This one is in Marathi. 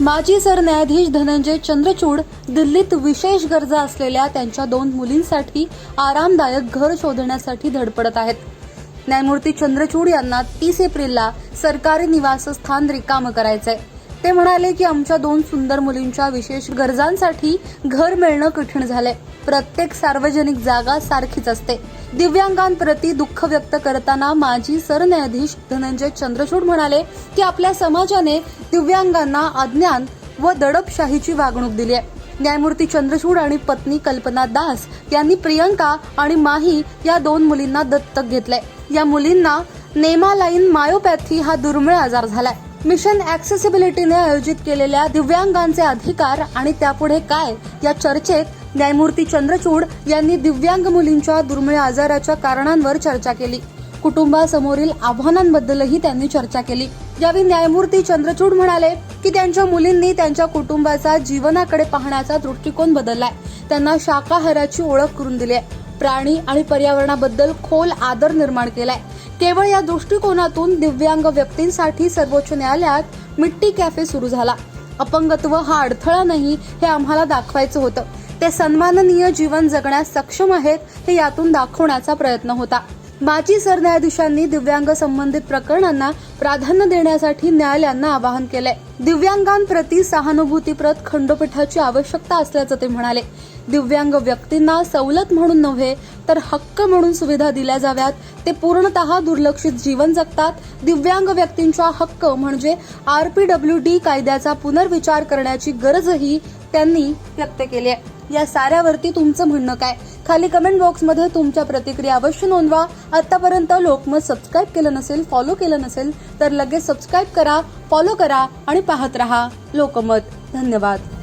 माजी सरन्यायाधीश धनंजय चंद्रचूड दिल्लीत विशेष गरजा असलेल्या त्यांच्या दोन मुलींसाठी आरामदायक घर शोधण्यासाठी धडपडत आहेत. न्यायमूर्ती चंद्रचूड यांना तीस एप्रिलला सरकारी निवासस्थान रिकामं करायचंय. ते म्हणाले की आमच्या दोन सुंदर मुलींच्या विशेष गरजांसाठी घर मिळणं कठीण झालंय. प्रत्येक सार्वजनिक जागा सारखीच असते. दिव्यांगांप्रती दुःख व्यक्त करताना माजी सरन्यायाधीश धनंजय चंद्रचूड म्हणाले की आपल्या समाजाने दिव्यांगांना अज्ञान व दडपशाहीची वागणूक दिली आहे. न्यायमूर्ती चंद्रचूड आणि पत्नी कल्पना दास यांनी प्रियंका आणि माही या दोन मुलींना दत्तक घेतलंय. या मुलींना नेमालाईन मायोपॅथी हा दुर्मिळ आजार झालाय. मिशन ऍक्सेसिबिलिटीने आयोजित केलेल्या दिव्यांगांचे अधिकार आणि त्यापुढे काय या चर्चेत न्यायमूर्ती चंद्रचूड यांनी दिव्यांग मुलींच्या दुर्मिळ आजाराच्या कारणांवर चर्चा केली. कुटुंबासमोरील आव्हानांबद्दलही त्यांनी चर्चा केली. यावेळी न्यायमूर्ती चंद्रचूड म्हणाले की त्यांच्या मुलींनी त्यांच्या कुटुंबाचा जीवनाकडे पाहण्याचा दृष्टिकोन बदललाय. त्यांना शाकाहाराची ओळख करून दिली आहे प्राणी आणि पर्यावरणाबद्दल खोल आदर निर्माण केलाय. केवळ या दृष्टिकोनातून दिव्यांग व्यक्तींसाठी सर्वोच्च न्यायालयात मिट्टी कॅफे सुरू झाला. अपंगत्व हा अडथळा नाही हे आम्हाला दाखवायचं होतं. ते सन्माननीय जीवन जगण्यास सक्षम आहेत हे यातून दाखवण्याचा प्रयत्न होता. माजी सरन्यायाधीशांनी दिव्यांग संबंधित प्रकरणांना प्राधान्य देण्यासाठी न्यायालयांना आवाहन केलंय. दिव्यांगांप्रती सहानुभूतीप्रत खंडपीठाची आवश्यकता असल्याचं ते म्हणाले. दिव्यांग व्यक्तींना सवलत म्हणून नव्हे तर हक्क म्हणून सुविधा दिल्या जाव्यात. ते पूर्णतः दुर्लक्षित जीवन जगतात. दिव्यांग व्यक्तींचा हक्क म्हणजे आरपीडब्ल्यू डी कायद्याचा पुनर्विचार करण्याची गरजही त्यांनी व्यक्त केली आहे. या साऱ्यावरती तुमचं म्हणणं काय? खाली कमेंट बॉक्समध्ये तुमच्या प्रतिक्रिया अवश्य नोंदवा. आतापर्यंत लोकमत सबस्क्राईब केलं नसेल फॉलो केलं नसेल तर लगेच सबस्क्राईब करा फॉलो करा आणि पाहत रहा. लोकमत. धन्यवाद.